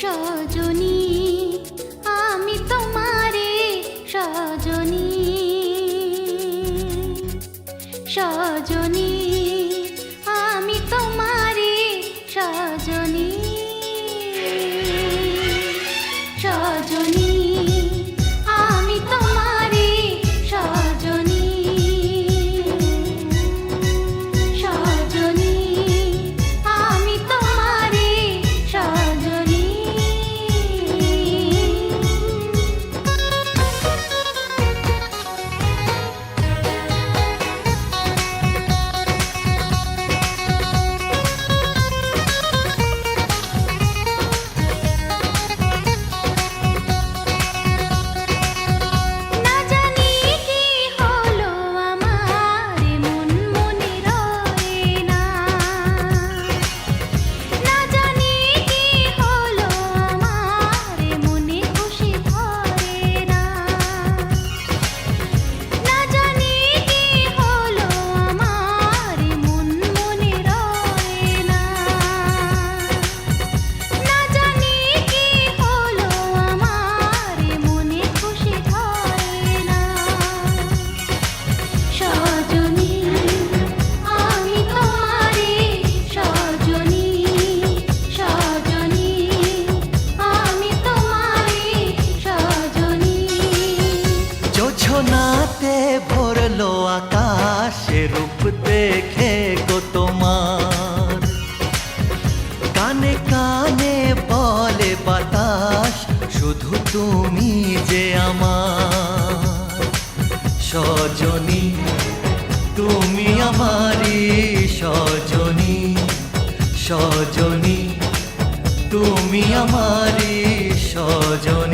সজনী আমি তোমারে সজনী। সজনী হলো আকাশে রূপ দেখে গো তোমার। কানে কানে বলে বাতাস, শুধু তুমি যে আমার। সজনী, তুমি আমারি সজনী। সজনী, তুমি আমারি সজনী।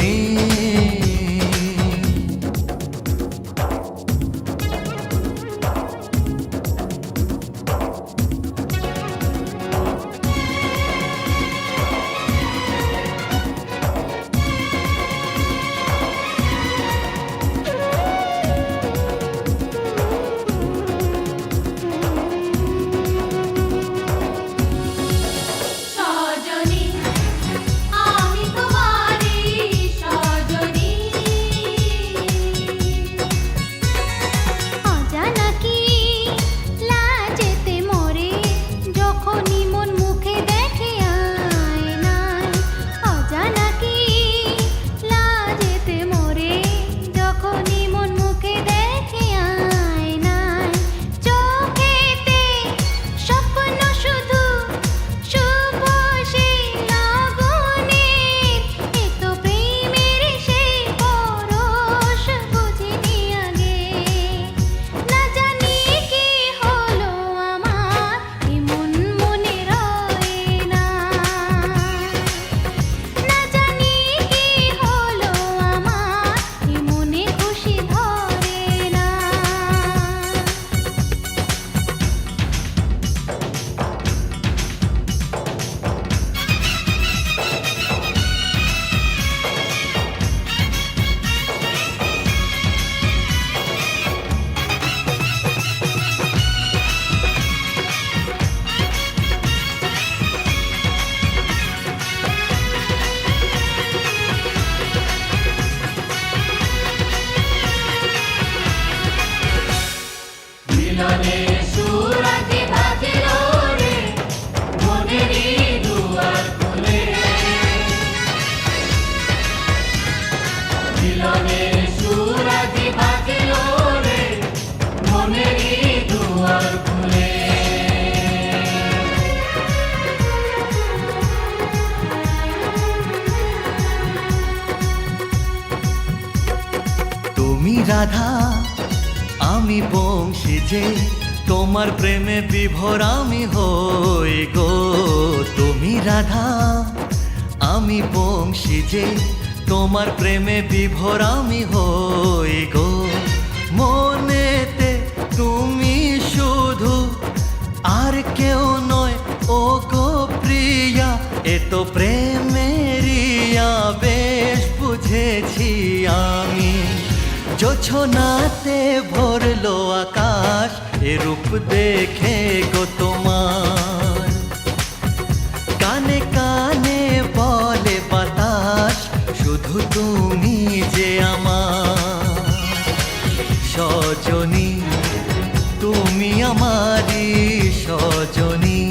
বংশী যে তোমার প্রেমে বিভোর আমি হই গো। তুমি রাধা, আমি বংশী যে তোমার প্রেমে বিভোর আমি হই গো। মনেতে তুমি শুধু আর কেউ নয়, ও গো প্রিয়া, এ তো প্রেমেরিয়া বেশ বুঝেছি আমি। জোছনাতে ভরলো আকাশ, এ রূপ দেখে গো তোমার। কানে কানে বলে বাতাস, শুধু তুমি যে আমার। সজনী, তুমি আমারি সজনী।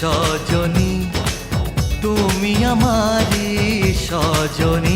সজনী, তুমি আমারি সজনী।